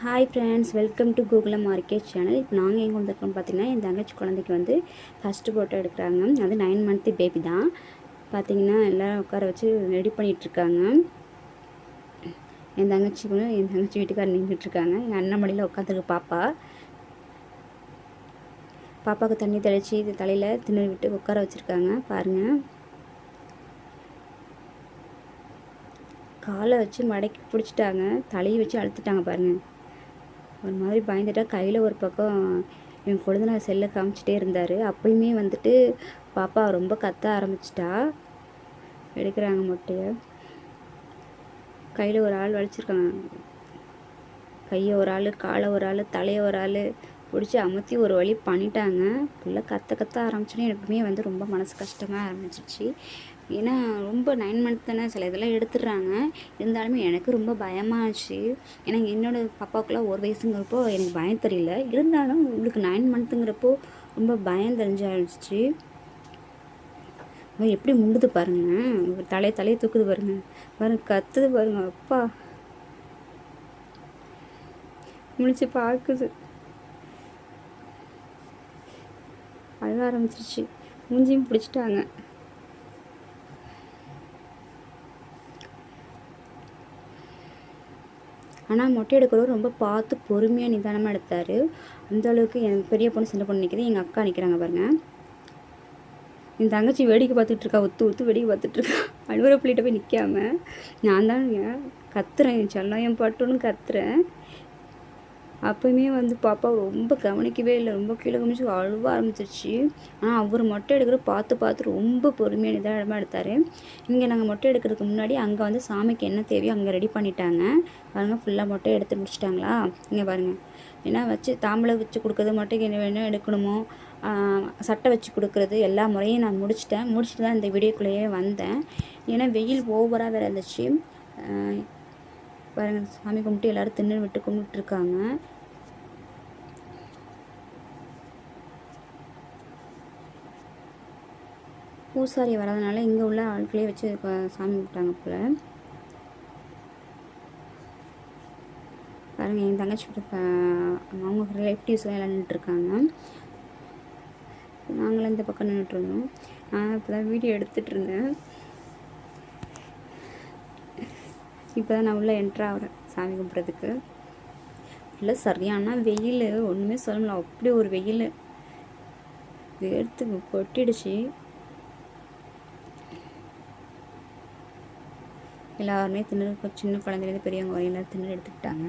Hi friends welcome to கூகுளம் market channel இப்போ நாங்கள் எங்கே வந்திருக்கோம் பார்த்தீங்கன்னா என் தங்கச்சி குழந்தைக்கு வந்து ஃபஸ்ட்டு ஃபோட்டோ எடுக்கிறாங்க. அது நைன் மந்த்து பேபி தான். பார்த்தீங்கன்னா எல்லோரும் உட்கார வச்சு ரெடி பண்ணிகிட்ருக்காங்க என் தங்கச்சி என் தங்கச்சி வீட்டுக்காரர் நின்றுட்டுருக்காங்க எங்கள் அண்ணன் மடியில் உட்காந்துருக்கு பாப்பா. பாப்பாவுக்கு தண்ணி தெளித்து இது தலையில் திணறி விட்டு உட்கார வச்சுருக்காங்க. பாருங்கள் காலை வச்சு மடக்கி பிடிச்சிட்டாங்க. தலையை வச்சு அழுத்துட்டாங்க பாருங்கள் ஒரு மாதிரி பயந்துட்டா கையில் ஒரு பக்கம் என் கொழுந்தனார் செல்லை காமிச்சிட்டே இருந்தார். அப்பயுமே வந்துட்டு பாப்பா ரொம்ப கத்த ஆரம்பிச்சிட்டா. எடுக்கிறாங்க மொட்டையை. கையில் ஒரு ஆள் வலிச்சிருக்காங்க கையை ஒரு ஆள் காலை ஒரு ஆள் தலையை ஒரு ஆள் பிடிச்சி அமுத்தி ஒரு வழி பண்ணிட்டாங்க. ஃபுல்லாக கத்த கத்த ஆரம்பிச்சோன்னே எனக்குமே வந்து ரொம்ப மனசு கஷ்டமாக ஆரம்பிச்சிச்சு ஏன்னா ரொம்ப நைன் மந்த் தானே சில இதெல்லாம் எடுத்துடுறாங்க. இருந்தாலுமே எனக்கு ரொம்ப பயமாச்சு. ஏன்னா என்னோடய பாப்பாவுக்குலாம் ஒரு வயசுங்கிறப்போ எனக்கு பயம் தெரியல. இருந்தாலும் உங்களுக்கு நைன் மந்த்துங்கிறப்போ ரொம்ப பயம் தெரிஞ்சாச்சு. எப்படி முண்டுது பாருங்க. தலையை தலையை தூக்குது பாருங்க. பாருங்க கத்துது பாருங்க அப்பா. முழிச்சு பார்க்குது. அழக ஆரம்பிச்சிருச்சு. மூஞ்சியும் பிடிச்சிட்டாங்க. ஆனால் மொட்டை எடுக்கிறவர் ரொம்ப பார்த்து பொறுமையாக நிதானமாக எடுத்தார். அந்தளவுக்கு என் பெரிய பொண்ணு சின்ன பொண்ணு நிற்கிது எங்கள் அக்கா நிற்கிறாங்க பாருங்கள் என் தங்கச்சி வேடிக்கை பார்த்துட்டு இருக்கா. ஒத்து ஒத்து வேடிக்கை பார்த்துட்டு இருக்கா. அழுவுற பிள்ளைகிட்ட போய் நிற்காம நான் தான் கத்துறேன். என் செல்லம் என் பட்டுன்னு கத்துறேன். அப்போயுமே வந்து பாப்பா ரொம்ப கவனிக்கவே இல்லை. ரொம்ப கீழே கவனிச்சு அழுவ ஆரம்பிச்சிருச்சு. ஆனால் அவர் மொட்டை எடுக்கிற பார்த்து பார்த்து ரொம்ப பொறுமையாக நிதானமாக எடுத்தார். இங்கே நாங்கள் மொட்டை எடுக்கிறதுக்கு முன்னாடி அங்கே வந்து சாமிக்கு என்ன தேவையோ அங்கே ரெடி பண்ணிட்டாங்க. பாருங்கள் ஃபுல்லாக மொட்டை எடுத்து முடிச்சிட்டாங்களா? இங்கே பாருங்கள் ஏன்னா வச்சு தாம்பளை வச்சு கொடுக்குறது மொட்டைக்கு என்ன வேணும் எடுக்கணுமோ சட்டை வச்சு கொடுக்குறது எல்லா முறையும் நான் முடிச்சிட்டேன். முடிச்சுட்டு தான் இந்த வீடியோக்குள்ளேயே வந்தேன். ஏன்னா வெயில் ஓவராக வேறு இருந்துச்சு. பாருங்கள் சாமி கும்பிட்டு எல்லோரும் தின்னு விட்டு கும்பிட்டுருக்காங்க. பூசாரி வராதனால இங்கே உள்ள ஆட்களே வச்சு சாமி கும்பிட்டாங்க போல். பாருங்கள் என் தங்கச்சி அவங்க ரிலேட்டிவ்ஸ் எல்லாம் நின்றுட்டுருக்காங்க நாங்களும் இந்த பக்கம் நின்றுட்டுருந்தோம் நான் இப்போ தான் வீடியோ எடுத்துகிட்டு இருந்தேன். இப்போ தான் நான் உள்ளே என்ட்ரு சாமி கும்பிட்றதுக்கு இல்லை சரியான வெயில். ஒன்றுமே சொல்ல முடியல. அப்படி ஒரு வெயில். வேர்த்து கொட்டிடுச்சு. எல்லாருமே இப்போ சின்ன குழந்தைலேருந்து பெரியவங்க வரையும் தின்னு எடுத்துக்கிட்டாங்க.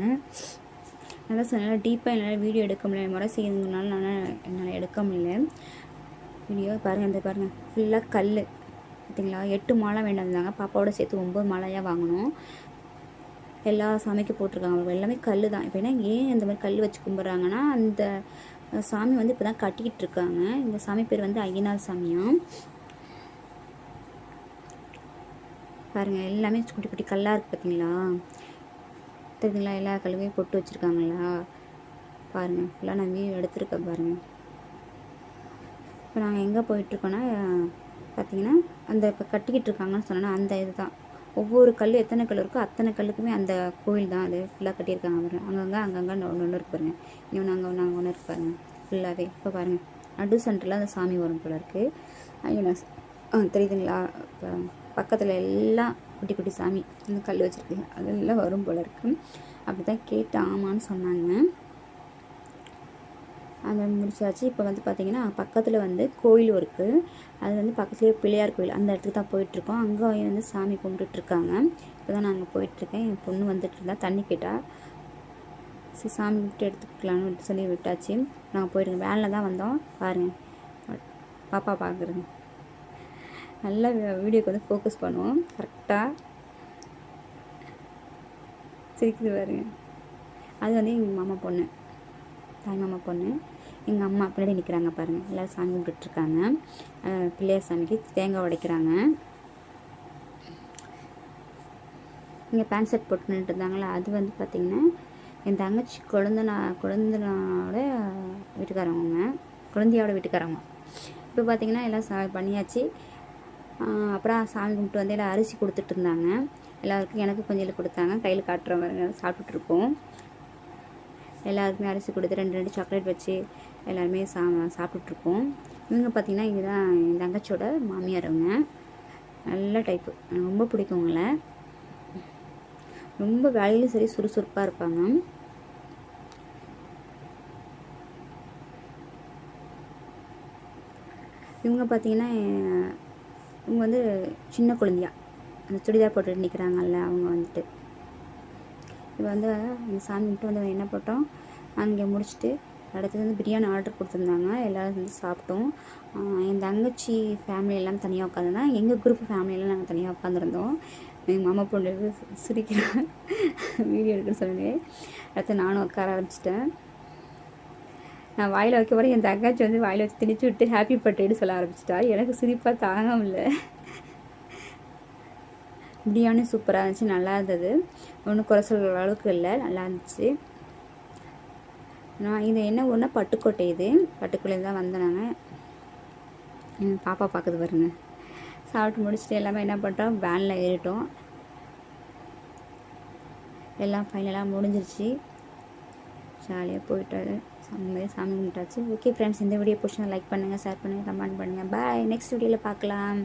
நல்லா சொன்னால் டீப்பாக என்னால் வீடியோ எடுக்க முடியல. முறை செய்யணுங்கனால நான் என்னால் எடுக்க முடியல. வீடியோ பாருங்கள் அந்த பாருங்கள் ஃபுல்லாக கல் பார்த்தீங்களா எட்டு மாலை வேண்டாம் பாப்பாவோட சேர்த்து ஒம்பது மாலையாக வாங்கணும். எல்லா சாமிக்கு போட்டிருக்காங்க. எல்லாமே கல் தான் இப்போ ஏன்னா ஏன் இந்த மாதிரி கல் வச்சு கும்பிட்றாங்கன்னா அந்த சாமி வந்து இப்போ தான் கட்டிக்கிட்டு இருக்காங்க. இந்த சாமி பேர் வந்து ஐயனார் சாமியாம். பாருங்கள் எல்லாமே குட்டி குட்டி கல்லாக இருக்குது பார்த்தீங்களா தெரியுதுங்களா? எல்லா கல்லுமே பொட்டு வச்சுருக்காங்களா பாருங்கள் ஃபுல்லாக நான் வீடு எடுத்துருக்கேன் பாருங்கள் இப்போ நாங்கள் எங்கே போயிட்டுருக்கோன்னா பார்த்தீங்கன்னா அந்த இப்போ கட்டிக்கிட்டு இருக்காங்கன்னு சொன்னோன்னா அந்த இது தான் ஒவ்வொரு கல் எத்தனை கல் இருக்கோ அத்தனை கல்லுக்குமே அந்த கோயில் தான் அது ஃபுல்லாக கட்டியிருக்காங்க அவர். அங்கங்கே அங்கங்கே ஒன்று ஒன்று இருக்கு பாருங்கள் இன்னொன்று அங்கே ஒன்று அங்கே ஒன்று இருக்கு பாருங்கள் ஃபுல்லாகவே இப்போ பாருங்கள் நடு சென்டரில் அந்த சாமி வரும் போல இருக்குது ஐயோ ஆ தெரியுதுங்களா? இப்போ பக்கத்தில் எல்லாம் குட்டி குட்டி சாமி அந்த கல் வச்சுருக்கு. அதெல்லாம் வரும் போல இருக்குது அப்படி தான் கேட்டு ஆமான்னு சொன்னாங்க. அந்த முடிச்சாச்சு. இப்போ வந்து பார்த்திங்கன்னா பக்கத்தில் வந்து கோயில் இருக்குது அது வந்து பக்கத்துலேயே பிள்ளையார் கோயில். அந்த இடத்துக்கு தான் போயிட்டுருக்கோம். அங்கே வந்து சாமி கும்பிட்டுட்ருக்காங்க. இப்போ தான் நாங்கள் போயிட்டுருக்கேன். என் பொண்ணு வந்துட்டு இருந்தா தண்ணி கேட்டால் சரி சாமி கும்பிட்டு எடுத்துக்கலான்னு சொல்லி விட்டாச்சு. நாங்கள் போயிருக்கோம் வேனில் தான் வந்தோம். பாருங்கள் பாப்பா பார்க்குறேங்க நல்லா வீடியோக்கு வந்து ஃபோக்கஸ் பண்ணுவோம். கரெக்டாக சிரிக்குது பாருங்க. அது வந்து எங்கள் மாமா பொண்ணு. தாய் மாமா பொண்ணு. எங்கள் அம்மா பின்னாடி நிற்கிறாங்க பாருங்கள் எல்லோரும் சாமி கும்பிட்டுருக்காங்க. பிள்ளையார் சாமிக்கு தேங்காய் உடைக்கிறாங்க. இங்கே பேண்ட் ஷர்ட் போட்டு நின்றுட்டு இருந்தாங்களா? அது வந்து பார்த்திங்கன்னா என் தங்கச்சி குழந்தனா குழந்தனோட வீட்டுக்காரவங்க. குழந்தையோட வீட்டுக்காரவங்க. இப்போ பார்த்திங்கன்னா எல்லாம் சா பண்ணியாச்சு. அப்புறம் சாமி கும்பிட்டு வந்து எல்லாம் அரிசி கொடுத்துட்டு இருந்தாங்க. எல்லாருக்கும் எனக்கு கொஞ்சம் கொடுத்தாங்க. கையில் காட்டுற மாதிரி சாப்பிட்டுட்ருக்கோம் எல்லாருக்குமே அரிசி கொடுத்து ரெண்டு ரெண்டு சாக்லேட் வச்சு எல்லாருமே சா சாப்பிட்டுட்ருக்கோம். இவங்க பார்த்திங்கன்னா இங்கே தான் என் தங்கச்சியோட மாமியார் அவங்க நல்ல டைப்பு எனக்கு ரொம்ப பிடிக்கும் அவங்கள ரொம்ப வேலையிலும் சரி சுறுசுறுப்பாக இருப்பாங்க. இவங்க பார்த்தீங்கன்னா இவங்க வந்து சின்ன குழந்தையா. அந்த சுடிதார் போட்டுட்டு நிற்கிறாங்கல்ல அவங்க வந்துட்டு. இப்போ வந்து அந்த சாமி மட்டும் வந்து என்ன போட்டோம். அங்கே முடிச்சுட்டு அடுத்தது வந்து பிரியாணி ஆர்டர் கொடுத்துருந்தாங்க. எல்லோரும் வந்து சாப்பிட்டோம். என் தங்கச்சி ஃபேமிலி எல்லாம் தனியாக உட்காந்துனா எங்கள் குரூப் ஃபேமிலியெல்லாம் நாங்கள் தனியாக உட்காந்துருந்தோம் எங்கள் மாமா பொண்ணு சிரிக்கிறான் வீடியோ எடுக்க சொல்லி அடுத்து நானும் உட்கார ஆரம்பிச்சிட்டேன். நான் வாயில் வைக்க போகிறேன் என் தங்கச்சி வந்து வாயில் வச்சு திணிச்சு விட்டு ஹாப்பி பர்த்டேன்னு சொல்ல ஆரம்பிச்சிட்டா. எனக்கு சிரிப்பாக தாங்க முடியல. பிரியாணி சூப்பராக இருந்துச்சு நல்லா இருந்தது. ஒன்றும் குறை சொல்கிற அளவுக்கு இல்லை நல்லா இருந்துச்சு. நான் இது என்ன ஒன்றா பட்டுக்கோட்டை இது. பட்டுக்குள்ளே தான் வந்தோம் நாங்கள் பாப்பா பார்க்குது பாருங்க. சாப்பிட்டு முடிச்சுட்டு எல்லாமே என்ன பண்ணுறோம் வேனில் ஏறிட்டோம். எல்லாம் ஃபைனலாக முடிஞ்சிருச்சு. ஜாலியாக போயிட்டாரு. சாமி சாமி கும்பிட்டாச்சு. ஓகே ஃப்ரெண்ட்ஸ் இந்த வீடியோ பிடிச்சா லைக் பண்ணுங்கள் ஷேர் பண்ணுங்கள் கமெண்ட் பண்ணுங்கள் பாய் நெக்ஸ்ட் வீடியோவில் பார்க்கலாம்.